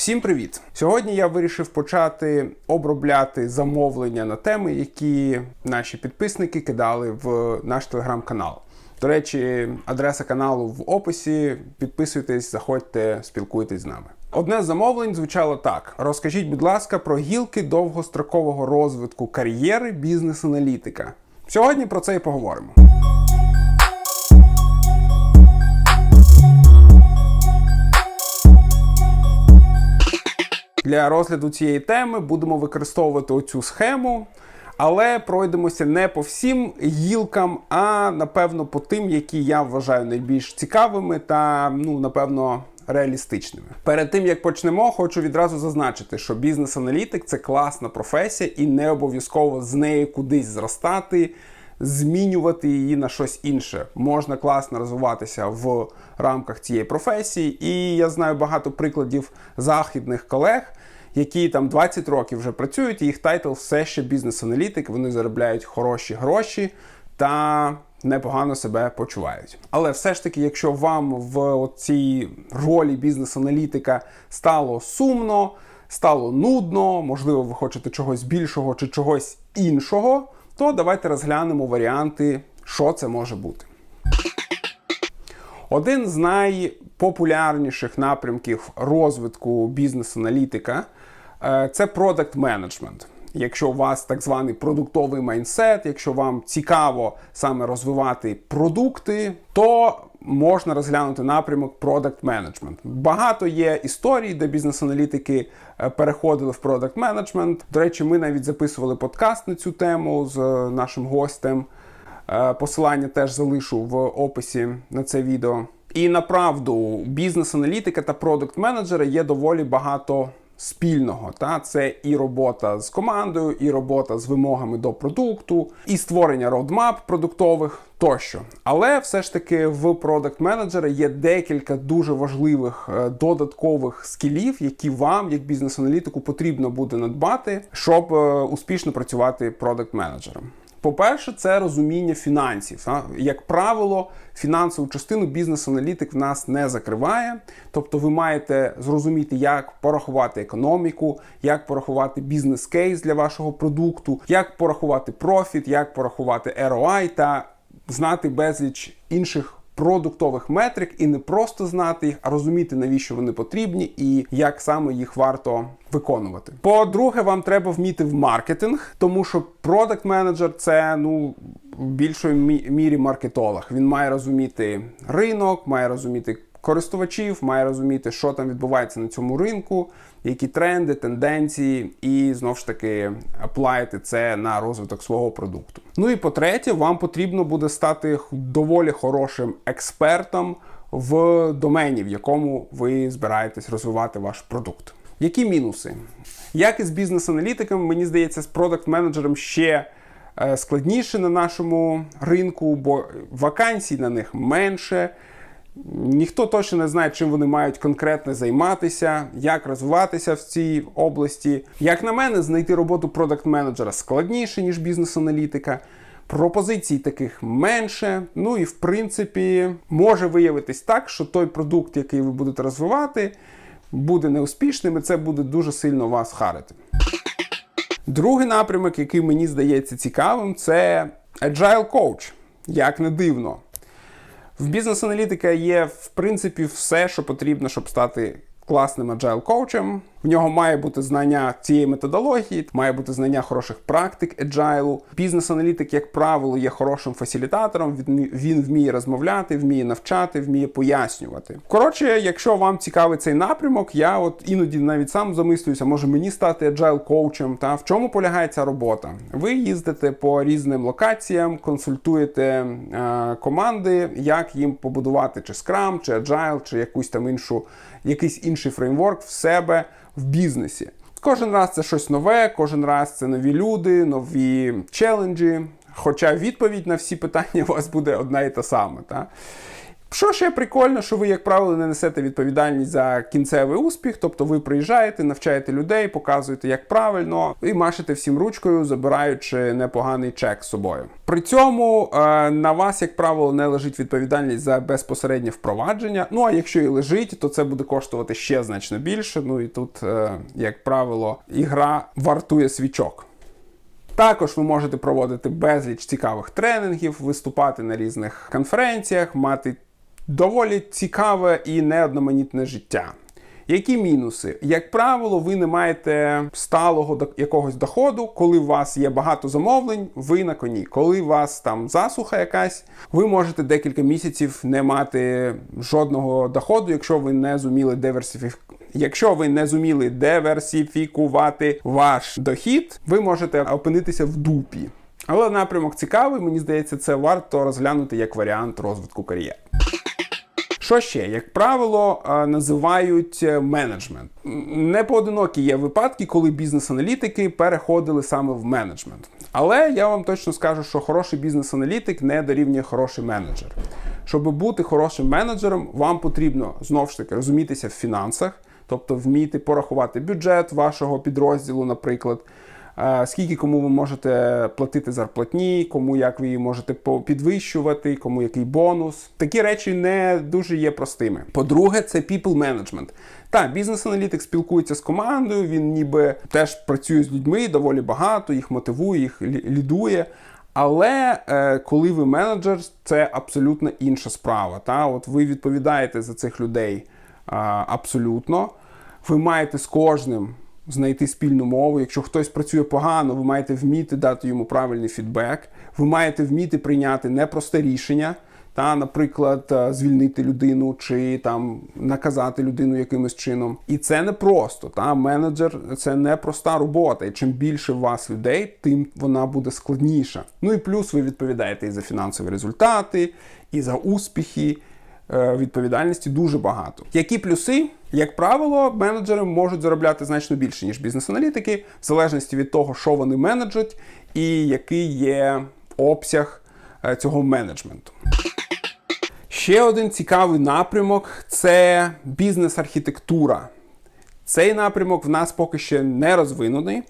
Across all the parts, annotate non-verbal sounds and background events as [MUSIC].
Всім привіт! Сьогодні я вирішив почати обробляти замовлення на теми, які наші підписники кидали в наш телеграм-канал. До речі, адреса каналу в описі. Підписуйтесь, заходьте, спілкуйтесь з нами. Одне з замовлень звучало так: розкажіть, будь ласка, про гілки довгострокового розвитку кар'єри бізнес-аналітика. Сьогодні про це і поговоримо. Для розгляду цієї теми будемо використовувати оцю схему, але пройдемося не по всім гілкам, а напевно по тим, які я вважаю найбільш цікавими та, ну, напевно, реалістичними. Перед тим як почнемо, хочу відразу зазначити, що бізнес-аналітик це класна професія і не обов'язково з неї кудись зростати. Змінювати її на щось інше можна класно розвиватися в рамках цієї професії, і я знаю багато прикладів західних колег, які там 20 років вже працюють, і їх тайтл все ще бізнес-аналітик. Вони заробляють хороші гроші та непогано себе почувають. Але все ж таки, якщо вам в цій ролі бізнес-аналітика стало сумно, стало нудно, можливо, ви хочете чогось більшого чи чогось іншого, то давайте розглянемо варіанти, що це може бути. Один з найпопулярніших напрямків розвитку бізнес-аналітика е, це продакт менеджмент. Якщо у вас так званий продуктовий майнсет, якщо вам цікаво саме розвивати продукти, то можна розглянути напрямок Product Management. Багато є історій, де бізнес-аналітики е, переходили в Product Management. До речі, ми навіть записували подкаст на цю тему з е, нашим гостем. Е, Посилання теж залишу в описі на це відео. І направду, бізнес-аналітика та продукт-менеджера є доволі багато спільного. Та Це і робота з командою, і робота з вимогами до продукту, і створення родмап продуктових тощо. Але все ж таки в продакт-менеджера є декілька дуже важливих е, додаткових скілів, які вам, як бізнес-аналітику, потрібно буде надбати, щоб е, успішно працювати продакт-менеджером. По-перше, це розуміння фінансів. Як правило, фінансову частину бізнес-аналітик в нас не закриває. Тобто ви маєте зрозуміти, як порахувати економіку, як порахувати бізнес-кейс для вашого продукту, як порахувати профіт, як порахувати ROI та знати безліч інших. Продуктових метрик і не просто знати їх, а розуміти, навіщо вони потрібні і як саме їх варто виконувати. По-друге, вам треба вміти в маркетинг, тому що продакт менеджер це ну в більшої мірі маркетолог. Він має розуміти ринок, має розуміти користувачів, має розуміти, що там відбувається на цьому ринку, які тренди, тенденції, і знову ж таки аплаїти це на розвиток свого продукту. Ну і по-третє, вам потрібно буде стати доволі хорошим експертом в домені, в якому ви збираєтесь розвивати ваш продукт. Які мінуси? Як і з бізнес-аналітиком, мені здається, з продакт-менеджером ще е, складніше на нашому ринку, бо вакансій на них менше. Ніхто точно не знає, чим вони мають конкретно займатися, як розвиватися в цій області. Як на мене, знайти роботу продакт-менеджера складніше, ніж бізнес-аналітика. Пропозицій таких менше. Ну і в принципі може виявитись так, що той продукт, який ви будете розвивати, буде неуспішним, і це буде дуже сильно вас харити. Другий напрямок, який мені здається цікавим, це Agile Coach. Як не дивно. В бізнес-аналітика є, в принципі, все, що потрібно, щоб стати класним agile коучем. В нього має бути знання цієї методології, має бути знання хороших практик agile. Бізнес-аналітик, як правило, є хорошим фасилітатором. Він вміє розмовляти, вміє навчати, вміє пояснювати. Коротше, якщо вам цікавий цей напрямок, я от іноді навіть сам замислююся, може мені стати agile коучем. Та в чому полягає ця робота? Ви їздите по різним локаціям, консультуєте е, команди, як їм побудувати чи Scrum, чи Agile, чи якусь там іншу, якийсь інший фреймворк в себе в бізнесі. Кожен раз це щось нове, кожен раз це нові люди, нові челенджі. Хоча відповідь на всі питання у вас буде одна і та сама. Та? Що ще прикольно, що ви, як правило, не несете відповідальність за кінцевий успіх, тобто ви приїжджаєте, навчаєте людей, показуєте, як правильно, і машете всім ручкою, забираючи непоганий чек з собою. При цьому е, на вас, як правило, не лежить відповідальність за безпосереднє впровадження. Ну а якщо і лежить, то це буде коштувати ще значно більше. Ну і тут, е, як правило, ігра вартує свічок. Також ви можете проводити безліч цікавих тренінгів, виступати на різних конференціях, мати доволі цікаве і неодноманітне життя. Які мінуси? Як правило, ви не маєте сталого якогось доходу, коли у вас є багато замовлень, ви на коні. Коли у вас там засуха якась, ви можете декілька місяців не мати жодного доходу, якщо ви не зуміли диверсифікувати. Якщо ви не зуміли диверсифікувати ваш дохід, ви можете опинитися в дупі. Але напрямок цікавий, мені здається, це варто розглянути як варіант розвитку кар'єри. Що ще? Як правило, називають е, менеджмент. М, Не поодинокі є випадки, коли бізнес-аналітики переходили саме в менеджмент. Але я вам точно скажу, що хороший бізнес-аналітик не дорівнює хороший менеджер. Щоб бути хорошим менеджером, вам потрібно знову ж таки розумітися в фінансах, тобто вміти порахувати бюджет вашого підрозділу, наприклад. Е, Скільки кому ви можете платити зарплатні, кому як ви її можете підвищувати, кому який бонус. Такі речі не дуже є простими. По-друге, це people management. Так, бізнес-аналітик спілкується з командою, він ніби теж працює з людьми доволі багато, їх мотивує, їх лідує. Але е, коли ви менеджер, це абсолютно інша справа. Та? От ви відповідаєте за цих людей а, абсолютно. Ви маєте з кожним знайти спільну мову. Якщо хтось працює погано, ви маєте вміти дати йому правильний фідбек. Ви маєте вміти прийняти непросте рішення. Та, наприклад, е, звільнити людину чи там наказати людину якимось чином. І це не просто. Та менеджер це не проста робота. І чим більше у вас людей, тим вона буде складніша. Ну і плюс ви відповідаєте і за фінансові результати, і за успіхи. Е, Відповідальності дуже багато. Які плюси? Як правило, менеджери можуть заробляти значно більше, ніж бізнес-аналітики, в залежності від того, що вони менеджать, і який є обсяг е, цього менеджменту. Ще один цікавий напрямок це бізнес-архітектура. Цей напрямок в нас поки ще не розвинений.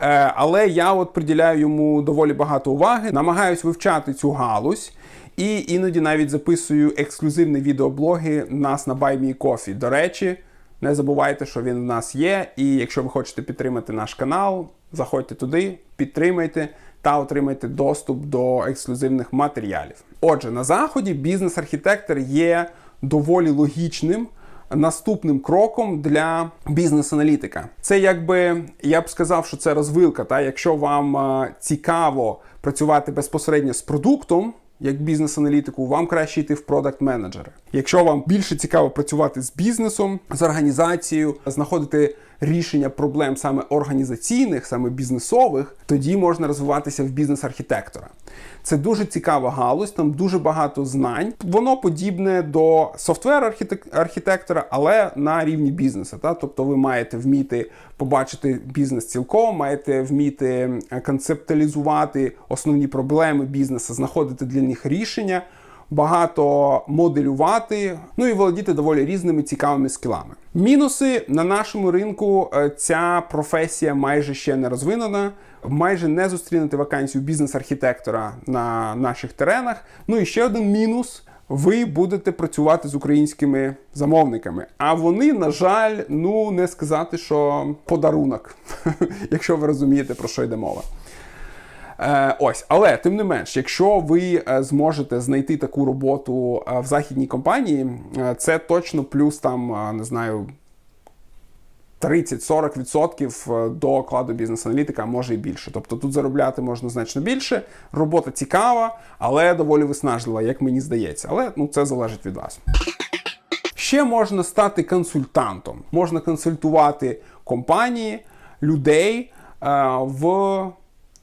Е, Але я от приділяю йому доволі багато уваги, намагаюсь вивчати цю галузь і іноді навіть записую ексклюзивні відеоблоги нас на BuyMeCoffee. До речі, не забувайте, що він в нас є. І якщо ви хочете підтримати наш канал, заходьте туди, підтримайте та отримайте доступ до ексклюзивних матеріалів. Отже, на заході бізнес-архітектор є доволі логічним наступним кроком для бізнес-аналітика. Це якби я б сказав, що це розвилка. Та якщо вам е, цікаво працювати безпосередньо з продуктом. Як бізнес-аналітику, вам краще йти в продакт менеджери. Якщо вам більше цікаво працювати з бізнесом, з організацією, знаходити рішення проблем саме організаційних, саме бізнесових, тоді можна розвиватися в бізнес-архітектора. Це дуже цікава галузь, там дуже багато знань. Воно подібне до софтвер-архітектора, але на рівні бізнесу. Та? Тобто ви маєте вміти побачити бізнес цілком, маєте вміти е, концептуалізувати основні проблеми бізнесу, знаходити для них рішення, багато моделювати, ну і володіти доволі різними цікавими скілами. Мінуси на нашому ринку е, ця професія майже ще не розвинена. Майже не зустрінете вакансію бізнес-архітектора на наших теренах. Ну і ще один мінус. Ви будете працювати з українськими замовниками. А вони, на жаль, ну не сказати, що подарунок, [LAUGHS] якщо ви розумієте, про що йде мова. Е, ось, але тим не менш, якщо ви е, зможете знайти таку роботу е, в західній компанії, це точно плюс там, не знаю, 30-40% до окладу бізнес-аналітика, а може і більше. Тобто тут заробляти можна значно більше. Робота цікава, але доволі виснажлива, як мені здається. Але ну, це залежить від вас. Ще можна стати консультантом. Можна консультувати компанії, людей е, в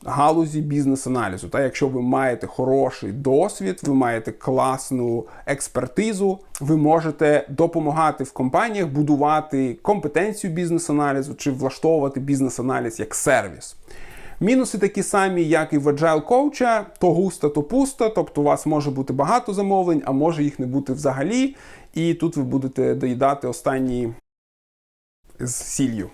галузі бізнес-аналізу. Та якщо ви маєте хороший досвід, ви маєте класну експертизу, ви можете допомагати в компаніях будувати компетенцію бізнес-аналізу чи влаштовувати бізнес-аналіз як сервіс. Мінуси такі самі, як і в Agile коуча, то густо, то пусто. Тобто у вас може бути багато замовлень, а може їх не бути взагалі. І тут ви будете доїдати останні з сіллю.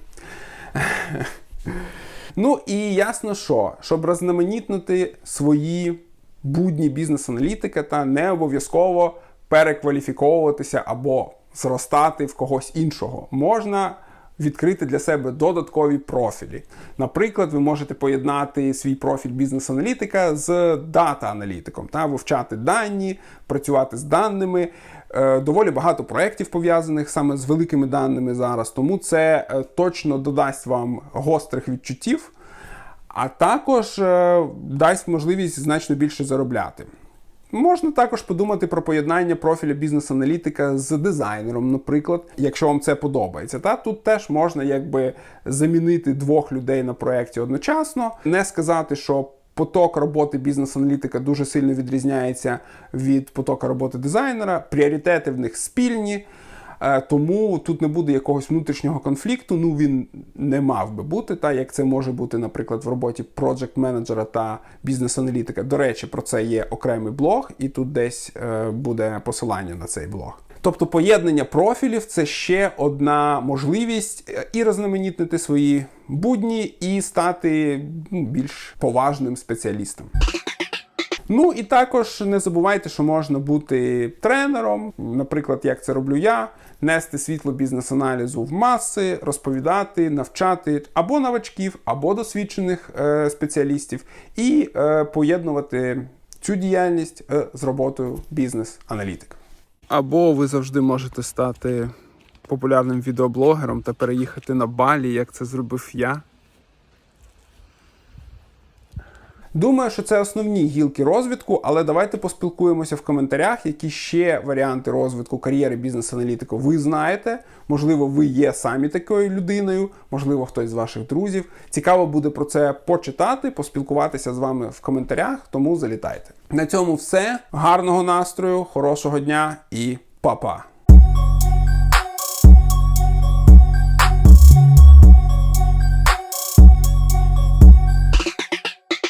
Ну і ясно, що, щоб розноманітнити свої будні бізнес-аналітика та не обов'язково перекваліфіковуватися або зростати в когось іншого. Можна відкрити для себе додаткові профілі. Наприклад, ви можете поєднати свій профіль бізнес-аналітика з дата-аналітиком, та вивчати дані, працювати з даними. Е, Доволі багато проєктів пов'язаних саме з великими даними зараз, тому це е, точно додасть вам гострих відчуттів, а також е, дасть можливість значно більше заробляти. Можна також подумати про поєднання профіля бізнес-аналітика з дизайнером, наприклад, якщо вам це подобається. Та тут теж можна якби замінити двох людей на проєкті одночасно, не сказати, що. Поток роботи бізнес-аналітика дуже сильно відрізняється від потока роботи дизайнера. Пріоритети в них спільні, тому тут не буде якогось внутрішнього конфлікту. Ну він не мав би бути, та як це може бути, наприклад, в роботі проджект менеджера та бізнес-аналітика. До речі, про це є окремий блог, і тут десь е, буде посилання на цей блог. Тобто поєднання профілів це ще одна можливість е, і рознаменітнити свої будні, і стати ну, більш поважним спеціалістом. Ну і також не забувайте, що можна бути тренером, наприклад, як це роблю я, нести світло бізнес-аналізу в маси, розповідати, навчати або новачків, або досвідчених е, спеціалістів, і е, поєднувати цю діяльність е, з роботою бізнес-аналітика. Або ви завжди можете стати популярним відеоблогером та переїхати на Балі, як це зробив я. Думаю, що це основні гілки розвитку, але давайте поспілкуємося в коментарях, які ще варіанти розвитку кар'єри бізнес-аналітику ви знаєте. Можливо, ви є самі такою людиною, можливо, хтось з ваших друзів. Цікаво буде про це почитати, поспілкуватися з вами в коментарях, тому залітайте. На цьому все. Гарного настрою, хорошого дня і па-па!